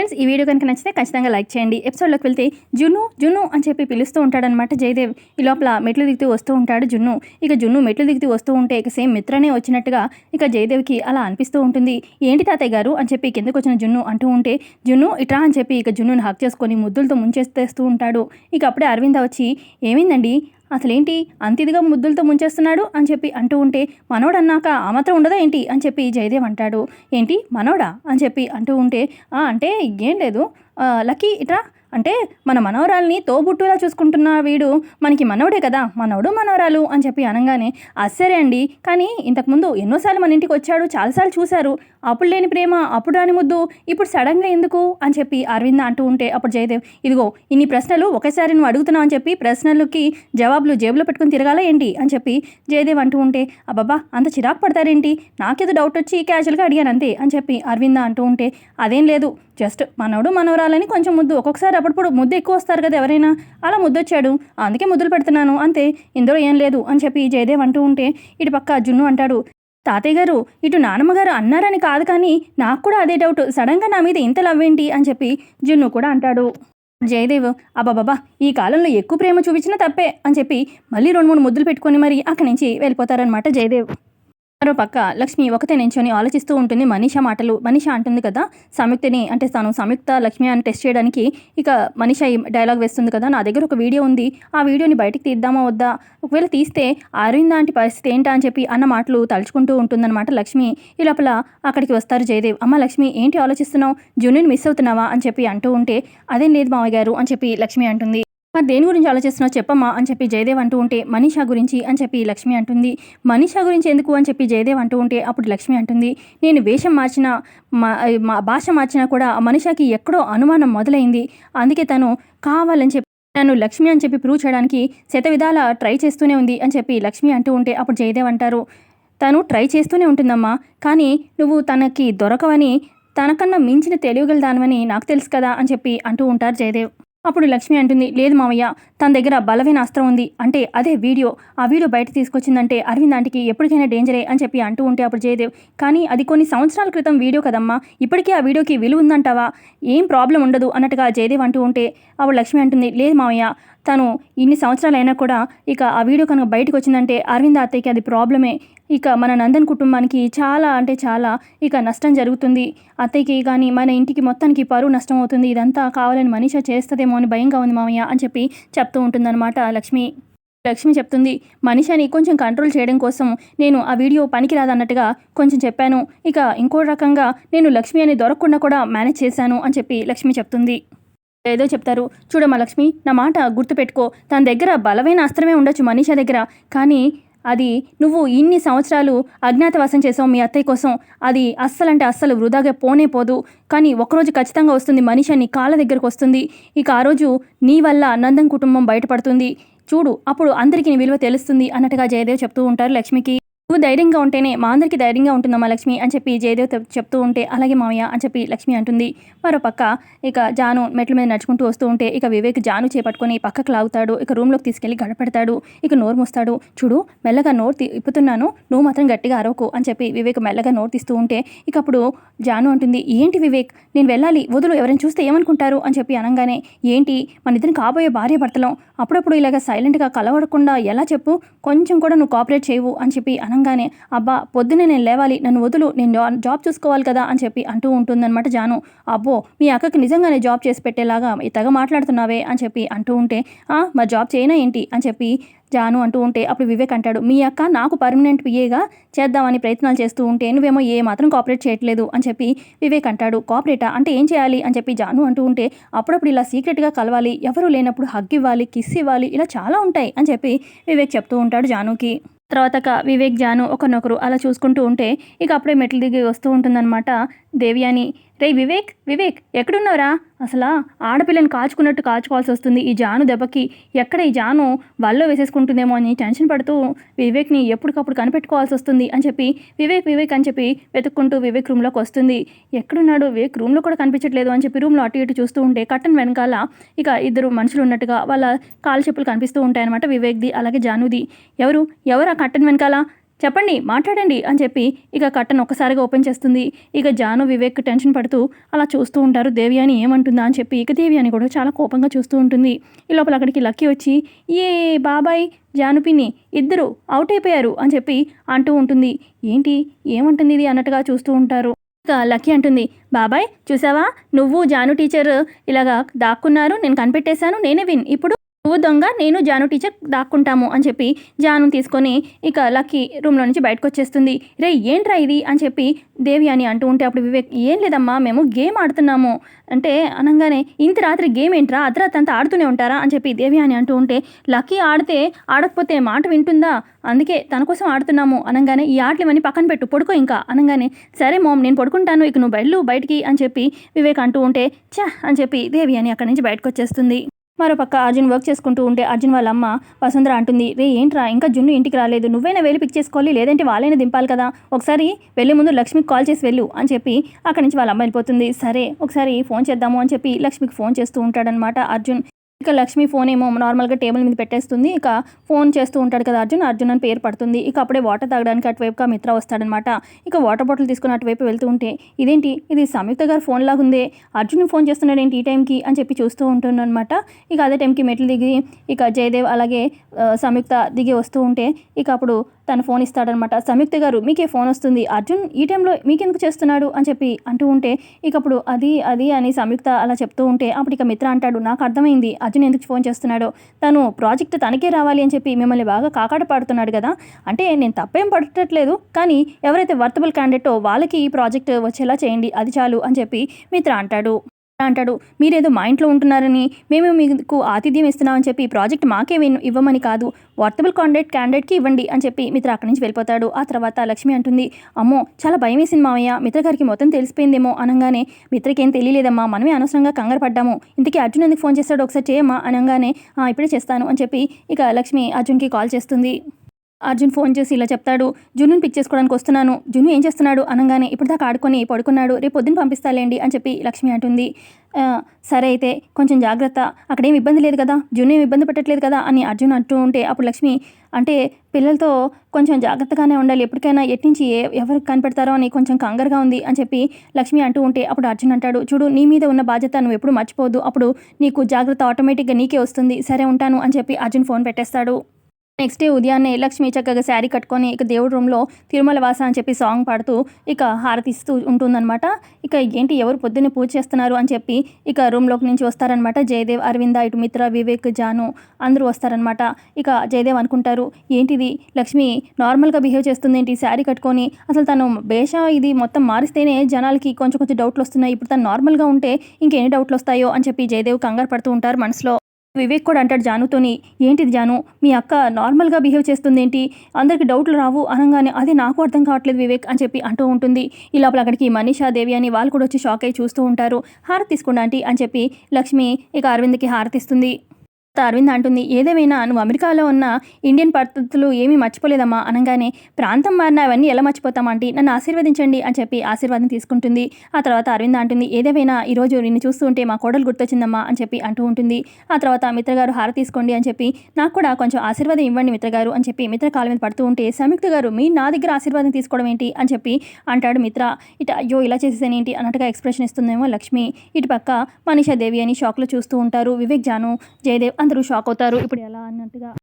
Friends ఈ video కనుక నచ్చితే ఖచ్చితంగా లైక్ చేయండి. ఎపిసోడ్లోకి వెళ్తే జున్ను జున్ను అని చెప్పి పిలుస్తూ ఉంటాడనమాట జయదేవ్. ఈ లోపల మెట్లు దిగుతూ వస్తూ ఉంటాడు జున్ను. ఇక జున్ను మెట్లు దిగుతూ వస్తూ ఉంటే ఇక సేమ్ మిత్రనే వచ్చినట్టుగా ఇక జయదేవ్కి అలా అనిపిస్తూ ఉంటుంది. ఏంటి తాతయ్య గారు? అని చెప్పి కిందకు వచ్చిన జున్ను అంటూ ఉంటే జున్ను ఇట్రా అని చెప్పి ఇక జున్నుని హక్ చేసుకొని ముద్దులతో ముంచేస్తేస్తూ ఉంటాడు. ఇక అప్పుడే అరవింద వచ్చి ఏమైందండి? అసలేంటి? అంతిదిగా ముద్దులతో ముంచేస్తున్నాడు అని చెప్పి అంటూ ఉంటే మనోడు అన్నాక ఆ మాత్రం ఉండదా ఏంటి? అని చెప్పి జయదేవ్ అంటాడు. ఏంటి? మనోడా? అని చెప్పి అంటూ ఉంటే అంటే ఏం లేదు. లక్కీ ఇట్రా? అంటే మన మనవరాల్ని తోబుట్టులా చూసుకుంటున్న వీడు మనకి మనవడే కదా మనవడు మనవరాలు అని చెప్పి అనగానే అస్సరే అండి. కానీ ఇంతకుముందు ఎన్నోసార్లు మన ఇంటికి వచ్చాడు చాలాసార్లు చూశారు. అప్పుడు లేని ప్రేమ అప్పుడు రాని ముద్దు ఇప్పుడు సడన్గా ఎందుకు అని చెప్పి అరవింద అంటూ ఉంటే అప్పుడు జయదేవ్ ఇదిగో ఇన్ని ప్రశ్నలు ఒకేసారి నువ్వు అడుగుతున్నావు అని చెప్పి ప్రశ్నలకి జవాబులు జేబులో పెట్టుకుని తిరగాల ఏంటి అని చెప్పి జయదేవ్ అంటూ ఉంటే అబ్బబ్బా అంత చిరాకు పడతారేంటి? నాకేదో డౌట్ వచ్చి క్యాజువల్గా అడిగాను అంతే అని చెప్పి అరవింద అంటూ ఉంటే అదేం లేదు. జస్ట్ మనవడు మనవరాలని కొంచెం ముద్దు. ఒక్కొక్కసారి అప్పుడప్పుడు ముద్దు ఎక్కువ వస్తారు కదా ఎవరైనా. అలా ముద్దు వచ్చాడు. అందుకే ముద్దులు పెడుతున్నాను. అంతే. ఇందులో ఏం లేదు అని చెప్పి జయదేవ్ అంటూ ఉంటే ఇటు పక్క జున్ను అంటాడు. తాతయ్య గారు ఇటు నానమ్మగారు అన్నారని కాదు కానీ నాకు కూడా అదే డౌట్. సడన్గా నా మీద ఇంత లవ్ ఏంటి? అని చెప్పి జున్ను కూడా అంటాడు. జయదేవ్ అబ్బాబాబా ఈ కాలంలో ఎక్కువ ప్రేమ చూపించినా తప్పే అని చెప్పి మళ్ళీ రెండు మూడు ముద్దులు పెట్టుకొని మరి అక్కడి నుంచి వెళ్ళిపోతారనమాట జయదేవ్. మరో పక్క లక్ష్మి ఒకతే నించొని ఆలోచిస్తూ ఉంటుంది మనీష మాటలు మనీష అంటుంది కదా సంయుక్తని అంటే తాను సంయుక్త లక్ష్మి అని టెస్ట్ చేయడానికి ఇక మనీష ఈ డైలాగ్ వేస్తుంది కదా నా దగ్గర ఒక వీడియో ఉంది ఆ వీడియోని బయటికి తీద్దామా వద్దా? ఒకవేళ తీస్తే అరవిందాంటి పరిస్థితి ఏంటా అని చెప్పి అన్న మాటలు తలుచుకుంటూ ఉంటుందన్నమాట లక్ష్మి. ఈ లోపల అక్కడికి వస్తారు జయదేవ్ అమ్మ లక్ష్మి ఏంటి ఆలోచిస్తున్నావు? జూనియర్ మిస్ అవుతున్నావా? అని చెప్పి అంటూ ఉంటే అదేం లేదు మామయ్య గారు అని చెప్పి లక్ష్మి అంటుంది. మరి దేని గురించి ఆలోచిస్తున్నావు చెప్పమ్మా అని చెప్పి జయదేవ్ అంటూ ఉంటే మనీషా గురించి అని చెప్పి లక్ష్మి అంటుంది. మనీషా గురించి ఎందుకు అని చెప్పి జయదేవ్ అంటూ ఉంటే అప్పుడు లక్ష్మి అంటుంది నేను వేషం మార్చిన మా మా భాష మార్చినా కూడా ఆ మనీషాకి ఎక్కడో అనుమానం మొదలైంది. అందుకే తను కావాలని చెప్పి నన్ను లక్ష్మి అని చెప్పి ప్రూవ్ చేయడానికి శత విధాల ట్రై చేస్తూనే ఉంది అని చెప్పి లక్ష్మి అంటూ ఉంటే అప్పుడు జయదేవ్ అంటారు తను ట్రై చేస్తూనే ఉంటుందమ్మా కానీ నువ్వు తనకి దొరకవని తనకన్నా మించిన తెలియగల దానివని నాకు తెలుసు కదా అని చెప్పి అంటూ ఉంటారు జయదేవ్. అప్పుడు లక్ష్మి అంటుంది లేదు మామయ్య తన దగ్గర బలమైన అస్త్రం ఉంది. అంటే అదే వీడియో. ఆ వీడియో బయట తీసుకొచ్చిందంటే అరవింద్ ఆంటీకి ఎప్పటికైనా డేంజరే అని చెప్పి అంటూ ఉంటే అప్పుడు జయదేవ్ కానీ అది కొన్ని సంవత్సరాల క్రితం వీడియో కదమ్మా. ఇప్పటికీ ఆ వీడియోకి విలువ ఉందంటావా? ఏం ప్రాబ్లం ఉండదు అన్నట్టుగా జయదేవ్ అంటూ ఉంటే అప్పుడు లక్ష్మి అంటుంది లేదు మామయ్య తను ఇన్ని సంవత్సరాలైనా కూడా ఇక ఆ వీడియో కనుక బయటకు వచ్చిందంటే అరవింద్ అత్తయ్యకి అది ప్రాబ్లమే. ఇక మన నందన్ కుటుంబానికి చాలా అంటే చాలా ఇక నష్టం జరుగుతుంది. అత్తయ్యకి కానీ మన ఇంటికి మొత్తానికి పరువు నష్టం అవుతుంది. ఇదంతా కావాలని మనిషి చేస్తుందేమో అని భయంగా ఉంది మామయ్య అని చెప్పి చెప్తూ ఉంటుందన్నమాట లక్ష్మి. లక్ష్మి చెప్తుంది మనిషిని కొంచెం కంట్రోల్ చేయడం కోసం నేను ఆ వీడియో పనికిరాదన్నట్టుగా కొంచెం చెప్పాను. ఇక ఇంకో రకంగా నేను లక్ష్మి అని దొరకకుండా కూడా మేనేజ్ చేశాను అని చెప్పి లక్ష్మి చెప్తుంది. ఏదో చెప్తారు. చూడమ్మా లక్ష్మి నా మాట గుర్తుపెట్టుకో. తన దగ్గర బలమైన అస్త్రమే ఉండొచ్చు మనీషా దగ్గర. కానీ అది నువ్వు ఇన్ని సంవత్సరాలు అజ్ఞాతవాసం చేసావు మీ అత్తయ్య కోసం. అది అస్సలంటే అస్సలు వృధాగా పోనే పోదు. కానీ ఒకరోజు ఖచ్చితంగా వస్తుంది మనిషి నీ కాళ్ళ దగ్గరకు వస్తుంది. ఇక ఆ రోజు నీ వల్ల నందం కుటుంబం బయటపడుతుంది. చూడు అప్పుడు అందరికీ నీ విలువ తెలుస్తుంది అన్నట్టుగా జయదేవ్ చెప్తూ ఉంటారు లక్ష్మికి. నువ్వు ధైర్యంగా ఉంటేనే మా అందరికీ ధైర్యంగా ఉంటుందమ్మా లక్ష్మి అని చెప్పి జయదేవ్ చెప్తూ ఉంటే అలాగే మామయ్య అని చెప్పి లక్ష్మి అంటుంది. మరో పక్క ఇక జాను మెట్ల మీద నడుచుకుంటూ వస్తూ ఉంటే ఇక వివేక్ జాను చేపట్టుకొని పక్కకు లాగుతాడు. ఇక రూమ్లోకి తీసుకెళ్ళి గడపెడతాడు. ఇక నోరు మూస్తాడు. చూడు మెల్లగా నోరు తిప్పుతున్నాను. నువ్వు మాత్రం గట్టిగా అరవకు అని చెప్పి వివేక్ మెల్లగా నోరు తీస్తూ ఉంటే ఇక అప్పుడు జాను అంటుంది ఏంటి వివేక్? నేను వెళ్ళాలి. వదులు ఎవరైనా చూస్తే ఏమనుకుంటారు? అని చెప్పి అనగానే ఏంటి? మన ఇద్దరు కాబోయే భార్య భర్తలం. అప్పుడప్పుడు ఇలాగ సైలెంట్గా కలవడకుండా ఎలా చెప్పు? కొంచెం కూడా నువ్వు కోఆపరేట్ చేయవు అని చెప్పి అనగానే అబ్బా పొద్దునే నేను లేవాలి నన్ను వదులు నేను జాబ్ చూసుకోవాలి కదా అని చెప్పి అంటూ ఉంటుందన్నమాట జాను. అబ్బో మీ అక్కకి నిజంగానే జాబ్ చేసి పెట్టేలాగా తెగ మాట్లాడుతున్నావే అని చెప్పి అంటూ ఉంటే "ఆ, మరి జాబ్ చేయనా ఏంటి? అని చెప్పి జాను అంటూ ఉంటే అప్పుడు వివేక్ అంటాడు మీ అక్క నాకు పర్మనెంట్ పిఏగా చేద్దామని ప్రయత్నాలు చేస్తూ ఉంటే నువ్వేమో ఏ మాత్రం కాపరేట్ చేయట్లేదు అని చెప్పి వివేక్ అంటాడు. కాపరేటా అంటే ఏం చేయాలి? అని చెప్పి జాను అంటూ ఉంటే అప్పుడప్పుడు ఇలా సీక్రెట్గా కలవాలి ఎవరు లేనప్పుడు హగ్ ఇవ్వాలి కిస్ ఇవ్వాలి ఇలా చాలా ఉంటాయి అని చెప్పి వివేక్ చెప్తూ ఉంటాడు జానుకి. తర్వాత వివేక్ జాను ఒకరినొకరు అలా చూసుకుంటూ ఉంటే ఇక అప్పుడే మెట్లు దిగి వస్తూ ఉంటుందన్నమాట. దేవ్యాని రే వివేక్ వివేక్ ఎక్కడున్నారా అసలు ఆడపిల్లని కాచుకున్నట్టు కాచుకోవాల్సి వస్తుంది ఈ జాను దెబ్బకి. ఎక్కడ ఈ జాను వల్లో వేసేసుకుంటుందేమో అని టెన్షన్ పడుతూ వివేక్ని ఎప్పటికప్పుడు కనిపెట్టుకోవాల్సి వస్తుంది అని చెప్పి వివేక్ వివేక్ అని చెప్పి వెతుక్కుంటూ వివేక్ రూమ్లోకి వస్తుంది. ఎక్కడున్నాడు వివేక్? రూమ్లో కూడా కనిపించట్లేదు అని చెప్పి రూమ్లో అటు ఇటు చూస్తూ ఉంటే కట్టన్ వెనకాల ఇక ఇద్దరు మనుషులు ఉన్నట్టుగా వాళ్ళ కాలు చెప్పులు కనిపిస్తూ ఉంటాయన్నమాట వివేక్ది అలాగే జానుది. ఎవరు? ఎవరు ఆ కట్టన్ వెనకాల? చెప్పండి మాట్లాడండి అని చెప్పి ఇక కట్టను ఒక్కసారిగా ఓపెన్ చేస్తుంది. ఇక జాను వివేక్ టెన్షన్ పడుతూ అలా చూస్తూ ఉంటారు దేవి అని ఏమంటుందా? అని చెప్పి ఇక దేవి అని కూడా చాలా కోపంగా చూస్తూ ఉంటుంది. ఈ లోపల అక్కడికి లక్కీ వచ్చి ఏ బాబాయ్ జానుపిని ఇద్దరు అవుట్ అయిపోయారు అని చెప్పి అంటూ ఉంటుంది. ఏంటి ఏమంటుంది ఇది? అన్నట్టుగా చూస్తూ ఉంటారు. ఇక లక్కీ అంటుంది బాబాయ్ చూసావా? నువ్వు జాను టీచర్ ఇలాగా దాక్కున్నారు నేను కనిపెట్టేశాను నేనే విన్ ఇప్పుడు నువ్వు దొంగ నేను జాను టీచర్ దాక్కుంటాము అని చెప్పి జాను తీసుకొని ఇక లక్కీ రూమ్లో నుంచి బయటకు వచ్చేస్తుంది. రే ఏంట్రా ఇది? అని చెప్పి దేవి అని అంటూ ఉంటే అప్పుడు వివేక్ ఏం లేదమ్మా మేము గేమ్ ఆడుతున్నాము. అంటే అనగానే ఇంత రాత్రి గేమ్ ఏంట్రా? అర్ధరాత్రి అంతా ఆడుతూనే ఉంటారా? అని చెప్పి దేవి అని అంటూ ఉంటే లక్కీ ఆడితే ఆడకపోతే మాట వింటుందా? అందుకే తన కోసం ఆడుతున్నాము. అనగానే ఈ ఆటలు ఇవన్నీ పక్కన పెట్టు పడుకో ఇంకా. అనగానే సరే మోమ్ నేను పడుకుంటాను ఇక నువ్వు వెళ్ళు బయటికి. అని చెప్పి వివేక్ అంటూ ఉంటే ఛ! అని చెప్పి దేవి అని అక్కడి నుంచి బయటకు వచ్చేస్తుంది. మరోపక్క అర్జున్ వర్క్ చేసుకుంటూ ఉంటే అర్జున్ వాళ్ళ అమ్మ వసుంధర అంటుంది రే ఏంట్రా ఇంకా జున్ను ఇంటికి రాలేదు. నువ్వైనా వెళ్ళి పిక్ చేసుకోవాలి లేదంటే వాళ్ళైనా దింపాలి కదా. ఒకసారి వెళ్ళే ముందు లక్ష్మికి కాల్ చేసి వెళ్ళు అని చెప్పి అక్కడి నుంచి వాళ్ళ అమ్మ వెళ్ళిపోతుంది. సరే ఒకసారి ఫోన్ చేద్దాము అని చెప్పి లక్ష్మికి ఫోన్ చేస్తూ ఉంటాడనమాట అర్జున్. ఇక లక్ష్మి ఫోన్ ఏమో నార్మల్గా టేబుల్ మీద పెట్టేస్తుంది. ఇక ఫోన్ చేస్తూ ఉంటాడు కదా అర్జున్. అర్జున్ అని పేరు పడుతుంది. ఇక అప్పుడే వాటర్ తాగడానికి అటువైపుగా మిత్ర వస్తాడనమాట ఇక వాటర్ బాటిల్ తీసుకుని అటువైపు వెళ్తూ ఉంటే ఇదేంటి? ఇది సంయుక్త గారు ఫోన్ లాగా ఉందే అర్జున్ ఫోన్ చేస్తున్నాడు ఏంటి ఈ టైంకి అని చెప్పి చూస్తూ ఉంటాను అనమాట ఇక అదే టైంకి మెట్లు దిగి ఇక జయదేవ్ అలాగే సంయుక్త దిగి వస్తూ ఉంటే ఇక అప్పుడు తను ఫోన్ ఇస్తాడనమాట. సంయుక్త గారు మీకే ఫోన్ వస్తుంది. అర్జున్ ఈ టైంలో మీకెందుకు చేస్తున్నాడు? అని చెప్పి అంటూ ఉంటే ఇకప్పుడు అది అది అని సంయుక్త అలా చెప్తూ ఉంటే అప్పుడు ఇక మిత్ర అంటాడు నాకు అర్థమైంది. అర్జున్ ఎందుకు ఫోన్ చేస్తున్నాడో? తను ప్రాజెక్ట్ తనకే రావాలి అని చెప్పి మిమ్మల్ని బాగా కాకాట పాడుతున్నాడు కదా. అంటే నేను తప్పేం పడట్లేదు కానీ ఎవరైతే వర్తబుల్ క్యాండిడేటో వాళ్ళకి ఈ ప్రాజెక్ట్ వచ్చేలా చేయండి అది చాలు అని చెప్పి మిత్ర అంటాడు. అంటాడు. మీరేదో మా ఇంట్లో ఉంటున్నారని మేము మీకు ఆతిథ్యం ఇస్తున్నామని చెప్పి ఈ ప్రాజెక్ట్ మాకే ఇవ్వమని కాదు. వర్తబుల్ కాండేట్ క్యాండిడేట్కి ఇవ్వండి అని చెప్పి మిత్ర అక్కడి నుంచి వెళ్ళిపోతాడు. ఆ తర్వాత లక్ష్మి అంటుంది అమ్మో చాలా భయం వేసింది మామయ్య మిత్ర గారికి మొత్తం తెలిసిపోయిందేమో అనగానే మిత్రకి ఏం తెలియలేదమ్మా. మనమే అనవసరంగా కంగారు పడ్డాము. ఇంతకీ అర్జున్ ఎందుకు ఫోన్ చేస్తాడు ఒకసారి చేయమ్మా అనగానే ఇప్పుడే చేస్తాను అని చెప్పి ఇక లక్ష్మి అర్జున్కి కాల్ చేస్తుంది. అర్జున్ ఫోన్ చేసి ఇలా చెప్తాడు జున్నుని పిక్ చేసుకోవడానికి వస్తున్నాను. జున్ను ఏం చేస్తున్నాడు? అనగానే ఇప్పటిదాకా ఆడుకొని పడుకున్నాడు. రేపు పొద్దున్న పంపిస్తాలేండి అని చెప్పి లక్ష్మి అంటుంది. సరే అయితే కొంచెం జాగ్రత్త. అక్కడేం ఇబ్బంది లేదు కదా? జున్ను ఏం ఇబ్బంది పెట్టట్లేదు కదా? అని అర్జున్ అంటూ ఉంటే అప్పుడు లక్ష్మి అంటే పిల్లలతో కొంచెం జాగ్రత్తగానే ఉండాలి. ఎప్పటికైనా ఎట్నుంచి ఏ ఎవరు కనిపెడతారో అని కొంచెం కంగారుగా ఉంది అని చెప్పి లక్ష్మి అంటూ ఉంటే అప్పుడు అర్జున్ అంటాడు చూడు నీ మీద ఉన్న బాధ్యత నువ్వు ఎప్పుడు మర్చిపోదు అప్పుడు నీకు జాగ్రత్త ఆటోమేటిక్గా నీకే వస్తుంది. సరే ఉంటాను అని చెప్పి అర్జున్ ఫోన్ పెట్టేస్తాడు. నెక్స్ట్ డే ఉదయాన్నే లక్ష్మి చక్కగా శారీ కట్టుకొని ఇక దేవుడి రూమ్లో తిరుమల వాస అని చెప్పి సాంగ్ పాడుతూ ఇక హారతిస్తూ ఉంటుందన్నమాట. ఇక ఏంటి ఎవరు పొద్దున్నే పూజ చేస్తున్నారు అని చెప్పి ఇక రూమ్లోకి నుంచి వస్తారనమాట జయదేవ్ అరవింద ఇటు మిత్ర వివేక్ జాను అందరూ వస్తారనమాట ఇక జయదేవ్ అనుకుంటారు ఏంటిది? లక్ష్మి నార్మల్గా బిహేవ్ చేస్తుంది ఏంటి శారీ కట్టుకొని అసలు తను భేష ఇది మొత్తం మారిస్తేనే జనాలకి కొంచెం కొంచెం డౌట్లు వస్తున్నాయి. ఇప్పుడు తను నార్మల్గా ఉంటే ఇంకెన్ని డౌట్లు వస్తాయో? అని చెప్పి జయదేవ్ కంగారు పడుతూ ఉంటారు మనసులో. వివేక్ కూడా అంటాడు జానుతోని ఏంటిది జాను? మీ అక్క నార్మల్గా బిహేవ్ చేస్తుంది ఏంటి అందరికి డౌట్లు రావు అనగానే అది నాకు అర్థం కావట్లేదు వివేక్ అని చెప్పి అంటూ ఉంటుంది. ఈ లోపల అక్కడికి మనీషా దేవి అని వాళ్ళు కూడా వచ్చి షాక్ అయ్యి చూస్తూ ఉంటారు. హారతి తీసుకోండి ఆంటీ అని చెప్పి లక్ష్మి ఇక అరవింద్కి హారతిస్తుంది అరవింద్ అంటుంది ఏదేమైనా నువ్వు అమెరికాలో ఉన్న ఇండియన్ పద్ధతులు ఏమీ మర్చిపోలేదమ్మా. అనగానే ప్రాంతం మారిన అవన్నీ ఎలా మర్చిపోతామంటే నన్ను ఆశీర్వదించండి అని చెప్పి ఆశీర్వాదం తీసుకుంటుంది. ఆ తర్వాత అరవింద్ అంటుంది ఏదేమైనా ఈరోజు నిన్ను చూస్తుంటే మా కోడలు గుర్తొచ్చిందమ్మా అని చెప్పి అంటూ ఉంటుంది. ఆ తర్వాత మిత్రగారు హార తీసుకోండి అని చెప్పి నాకు కూడా కొంచెం ఆశీర్వాదం ఇవ్వండి మిత్రగారు అని చెప్పి మిత్ర కాలం మీద పడుతూ ఉంటే సంయుక్త గారు మీ నా దగ్గర ఆశీర్వాదం తీసుకోవడం ఏంటి? అని చెప్పి అంటాడు మిత్ర. ఇట అయ్యో ఇలా చేసేసాను ఏంటి? అన్నట్టుగా ఎక్స్ప్రెషన్ ఇస్తుందేమో లక్ష్మి. ఇటు పక్క మనీషా దేవి అని షాక్లో చూస్తూ ఉంటారు. వివేక్ జాను జయదేవ్ అందరూ షాక్ అవుతారు. ఇప్పుడు ఎలా అన్నట్టుగా